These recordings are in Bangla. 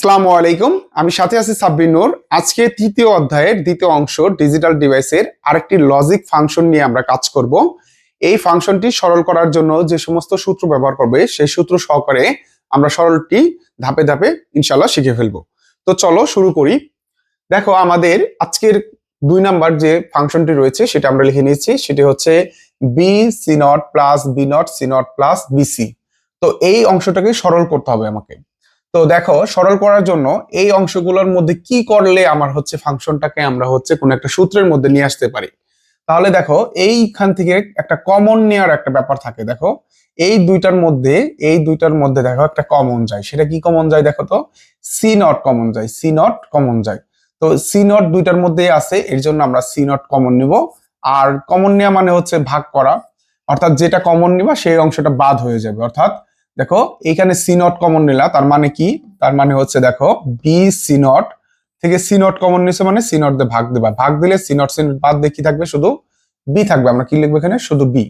আসসালামু আলাইকুম। আমি সাথে আছি সাব্বির নূর। আজকে তৃতীয় অধ্যায়ের দ্বিতীয় অংশ ডিজিটাল ডিভাইসের আরেকটি লজিক ফাংশন নিয়ে আমরা কাজ করব। এই ফাংশনটি সরল করার জন্য যে সমস্ত সূত্র ব্যবহার করবে, সেই সূত্র সহকারে আমরা সরলটি ধাপে ধাপে ইনশাল্লাহ শিখে ফেলব। তো চলো শুরু করি। দেখো, আমাদের আজকের দুই নাম্বার যে ফাংশনটি রয়েছে, সেটা আমরা লিখে নিয়েছি। সেটি হচ্ছে B C not plus B not C not plus BC তো এই অংশটাকে সরল করতে হবে আমাকে। তো দেখো, সরল করার জন্য এই অংশগুলোর মধ্যে কি করলে আমার হচ্ছে ফাংশনটাকে আমরা হচ্ছে কোনো একটা সূত্রের মধ্যে নিয়ে আসতে পারি? তাহলে দেখো, এইখান থেকে একটা কমন নেওয়ার একটা ব্যাপার থাকে। দেখো, এই দুইটার মধ্যে, এই দুইটার মধ্যে দেখো একটা কমন যায়। সেটা কি কমন যায় দেখো তো? সি নট কমন যায়। সি নট কমন যায়। তো সি নট দুইটার মধ্যে আছে, এর জন্য আমরা সি নট কমন নিব। আর কমন নেওয়া মানে হচ্ছে ভাগ করা। অর্থাৎ যেটা কমন নিবা, সেই অংশটা বাদ হয়ে যাবে। অর্থাৎ দেখো, এখানে সি নট কমন নিলা, তার মানে কি? তার মানে হচ্ছে দেখো বি সি নট থেকে সি নট কমন নিছে মানে সি নট দিয়ে ভাগ দেবা। ভাগ দিলে সি নট সি বাদ দিয়ে কি থাকবে? শুধু বি থাকবে। আমরা কি লিখব এখানে? শুধু বি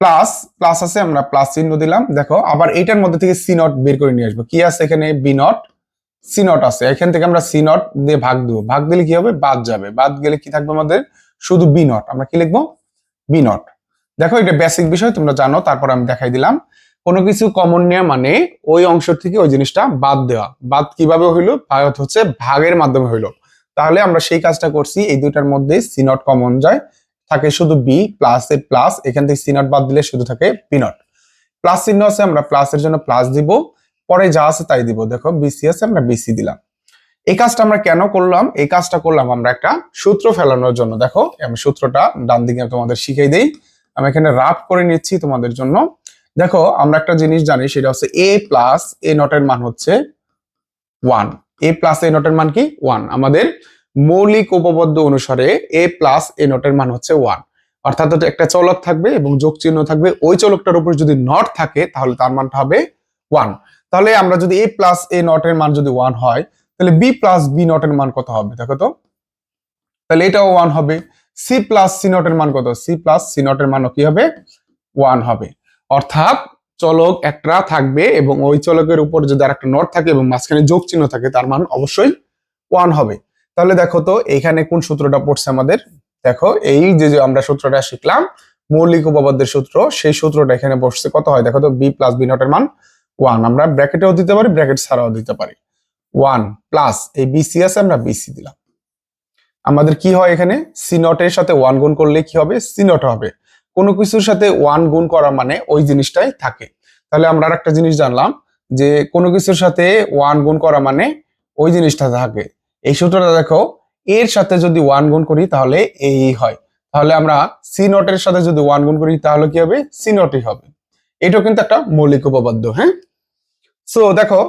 প্লাস প্লাস আছে, আমরা প্লাস চিহ্ন দিলাম। দেখো, আবার এইটার মধ্যে থেকে সি নট বের করে নিয়ে আসব। কি আছে এখানে? বি নট সি নট আছে। এখান থেকে আমরা সি নট দিয়ে ভাগ দেবো। ভাগ দিলে কি হবে? বাদ যাবে। বাদ গেলে কি থাকবে আমাদের? শুধু বি নট আমরা কি লিখব? বি নট দেখো, এটা বেসিক বিষয়, তোমরা জানো। তারপর আমি দেখাই দিলাম। কোনো কিছু কমন নেওয়া মানে ওই অংশ থেকে ওই জিনিসটা বাদ দেওয়া। বাদ কীভাবে হইল? হচ্ছে ভাগের মাধ্যমে হইল। তাহলে আমরা সেই কাজটা করছি, এই দুইটার মধ্যে সি নট কমন যায়, থাকে শুধু বি প্লাস এ প্লাস এখান থেকে সি নট বাদ দিলে শুধু থাকে পি নট প্লাস চিহ্ন আছে, আমরা প্লাসের জন্য প্লাস দিব। পরে যা আছে তাই দিব। দেখো বিসি আছে, আমরা বিসি দিলাম। এই কাজটা আমরা কেন করলাম? এই কাজটা করলাম আমরা একটা সূত্র ফেলানোর জন্য। দেখো, আমি সূত্রটা ডান দিকে তোমাদের শিখাই দেই। আমি এখানে রাফ করে নিচ্ছি তোমাদের জন্য। দেখো, আমরা একটা জিনিস জানি, সেটা হচ্ছে এ প্লাস এ নটের মান হচ্ছে ওয়ান এ প্লাস এ নটের মান কি? ওয়ান আমাদের মৌলিক উপপাদ্য অনুসারে এ প্লাস এ নটের মান হচ্ছে ওয়ান অর্থাৎ একটা চলক থাকবে এবং যোগ চিহ্ন থাকবে। ওই চলকটার উপর যদি নট থাকে, তাহলে তার মানটা হবে ওয়ান তাহলে আমরা যদি এ প্লাস এ নটের মান যদি ওয়ান হয়, তাহলে বি প্লাস বি নটের মান কত হবে? দেখো তো। তাহলে এটাও ওয়ান হবে। সি প্লাস সি নটের মান কত? সি প্লাস সি নটের মানও কি হবে? ওয়ান হবে। অর্থাৎ চলক একটা থাকবে এবং ওই চলকের উপর যদি আর একটা নট থাকে এবং মাঝখানে যোগ চিহ্ন থাকে, তার মান অবশ্যই ওয়ান হবে। তাহলে দেখো তো, এইখানে কোন সূত্রটা পড়ছে আমাদের? দেখো, এই যে আমরা সূত্রটা শিখলাম, মৌলিক উপপাদ্যের সূত্র, সেই সূত্রটা এখানে বসছে, কত হয়? দেখো তো বি প্লাস বি নটের মান ওয়ান আমরা ব্র্যাকেটেও দিতে পারি, ব্র্যাকেট ছাড়াও দিতে পারি। ওয়ান প্লাস এই বিসি আছে, আমরা বিসি দিলাম। আমাদের কি হয় এখানে? সি নটের সাথে ওয়ান গুণ করলে কি হবে? সি নট হবে। কোনো কিছুর সাথে ওয়ান গুণ করা মানে ওই জিনিসটাই থাকে। তাহলে আমরা আর একটা জিনিস জানলাম যে কোনো কিছুর সাথে ওয়ান গুণ করা মানে ওই জিনিসটা থাকে। এই সূত্রটা দেখো, এর সাথে যদি ওয়ান গুণ করি তাহলে এই হয়। তাহলে আমরা সি নটের সাথে যদি ওয়ান গুণ করি তাহলে কি হবে? সি নটই হবে। এটাও কিন্তু একটা মৌলিক উপপাদ্য হ্যাঁ? সো দেখো,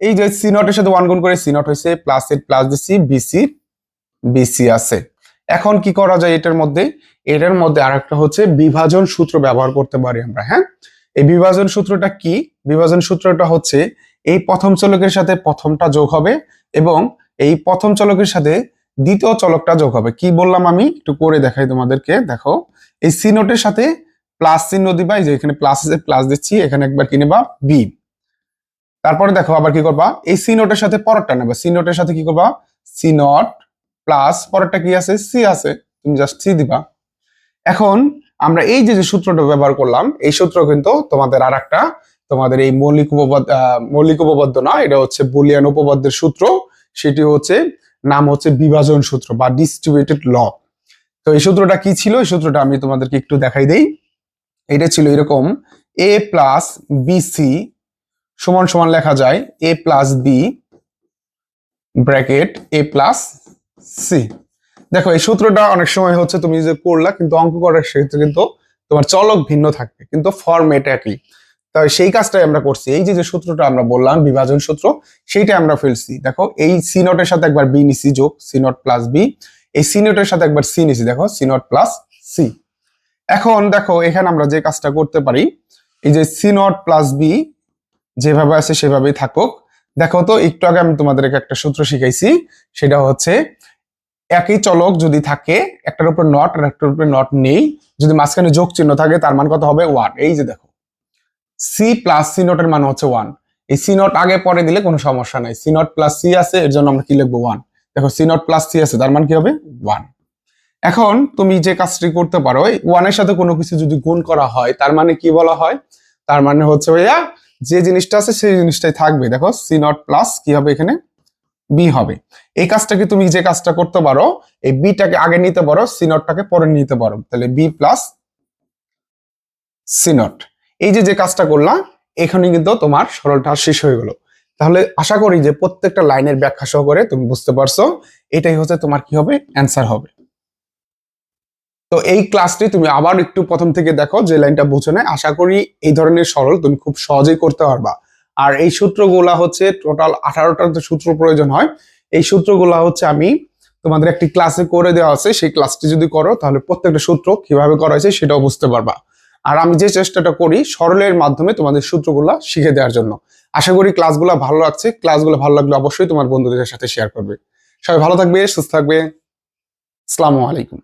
এই যে সি নটের সাথে ওয়ান গুণ করে সি নট হয়েছে প্লাস এর প্লাস দিছি বিসি বিসি আছে। এখন কি করা যায় এটার মধ্যে? এটার মধ্যে আরেকটা হচ্ছে বিভাজন সূত্র ব্যবহার করতে পারি আমরা হ্যাঁ? এই বিভাজন সূত্রটা কি? বিভাজন সূত্রটা হচ্ছে এই প্রথম চলকের সাথে প্রথমটা যোগ হবে এবং এই প্রথম চলকের সাথে দ্বিতীয় চলকটা যোগ হবে। কি বললাম আমি? একটু করে দেখাই তোমাদেরকে, দেখো। এই সি নোটের সাথে প্লাস চিহ্ন দিবা যে এখানে প্লাস আছে প্লাস দিচ্ছি, এখানে একবার কি নেবা? বি তারপরে দেখো আবার কি করবা? এই সি নোটের সাথে পরেরটা নেবা। সি নোটের সাথে কি করবা? সি প্লাস পরেরটা কি আছে? সি আছে। তুমি জাস্ট সি দিবা। এখন আমরা এই যে যে সূত্রটা ব্যবহার করলাম, এই সূত্র কিন্তু তোমাদের আর একটা তোমাদের এই মৌলিক উপপাদ্য মৌলিক উপপাদ্য না, এটা হচ্ছে বুলিয়ান উপপাদ্যের সূত্র। সেটি হচ্ছে, নাম হচ্ছে বিভাজন সূত্র বা ডিস্ট্রিবিউটেড ল তো এই সূত্রটা কি ছিল? এই সূত্রটা আমি তোমাদেরকে একটু দেখাই দেই। এটা ছিল এরকম এ প্লাস বিসি সমান সমান লেখা যায় A plus B bracket A plus C. দেখো, এই সূত্রটা অনেক সময় হচ্ছে তুমি যে করলা কিন্তু অঙ্ক করার ক্ষেত্রে কিন্তু তোমার চলক ভিন্ন থাকবে, কিন্তু ফর্মেট একই। তাই সেই কাজটাই আমরা করছি। এই যে যে সূত্রটা আমরা বললাম, বিভাজন সূত্র, সেইটা আমরা ফেলছি। দেখো, এই সি নটের সাথে একবার বি নিছি, যোগ সি নট প্লাস বি এই সি নটের সাথে একবার সি নিছি, দেখো সি নট প্লাস সি এখন দেখো, এখানে আমরা যে কাজটা করতে পারি, এই যে সি নট প্লাস বি যেভাবে আছে সেভাবেই থাকুক। দেখো তো, একটু আগে আমি তোমাদেরকে একটা সূত্র শিখাইছি, সেটা হচ্ছে একই চলক যদি থাকে, একটার উপর নট আর একটার উপরে নট নেই, যদি মাঝখানে যোগ চিহ্ন থাকে, তার মান কত হবে? ওয়ান এই যে দেখো সি প্লাস সি নটের মান হচ্ছে ওয়ান এই সি নট আগে পরে দিলে কোনো সমস্যা নাই। সি নট প্লাস সি আছে, এর জন্য আমরা কি লিখব? ওয়ান দেখো সি নট প্লাস সি আছে, তার মানে কি হবে? ওয়ান এখন তুমি যে কাজটি করতে পারো ওয়ানের সাথে কোনো কিছু যদি গুণ করা হয়, তার মানে কি বলা হয়? তার মানে হচ্ছে ভাইয়া, যে জিনিসটা আছে, সেই জিনিসটাই থাকবে। দেখো সি নট প্লাস কি হবে এখানে? বি হবে। এই কাজটাকে তুমি যে কাজটা করতে পারো, এই বিটাকে আগে নিতে পারো সি নটটাকে পরে নিতে পারো। তাহলে বি প্লাস সি নট এই যে যে কাজটা করলাম এখানে কিন্তু তোমার সরলটা শেষ হয়ে গেল। তাহলে আশা করি যে প্রত্যেকটা লাইনের ব্যাখ্যা সহকারে তুমি বুঝতে পারছ, এটাই হচ্ছে তোমার কি হবে? অ্যান্সার হবে। তো এই ক্লাসটি তুমি আবার একটু প্রথম থেকে দেখো, যে লাইনটা বুঝে নেয় আশা করি এই ধরনের সরল তুমি খুব সহজেই করতে পারবা। আর এই সূত্রগুলা হচ্ছে টোটাল আঠারোটা সূত্র প্রয়োজন হয়, এই সূত্রগুলা হচ্ছে আমি তোমাদের একটি ক্লাসে করে দেওয়া আছে, সেই ক্লাসটি যদি করো তাহলে প্রত্যেকটা সূত্র কীভাবে করা হয়েছে সেটাও বুঝতে পারবা। আর আমি যে চেষ্টাটা করি সরলের মাধ্যমে তোমাদের সূত্রগুলা শিখে দেওয়ার জন্য। আশা করি ক্লাসগুলো ভালো লাগছে ক্লাসগুলো ভালো লাগলে অবশ্যই তোমার বন্ধুদের সাথে শেয়ার করবে। সবাই ভালো থাকবে, সুস্থ থাকবে। আসসালামু আলাইকুম।